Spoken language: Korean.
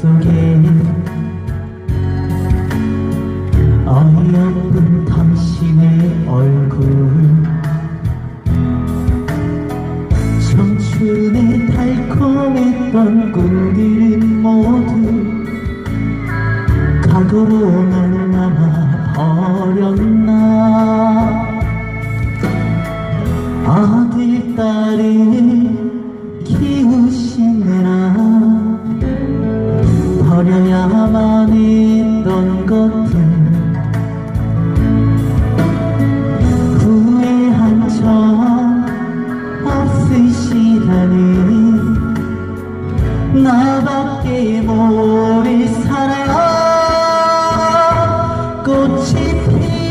속에 어이없는 당신의 얼굴 청춘의 달콤했던 꿈들은 모두 각오로 날 남아 버렸나 아들 딸을 키우시느라 버려야만 했던 것들 후회 한점 없으시다니. 나밖에 모를 사랑 꽃이 피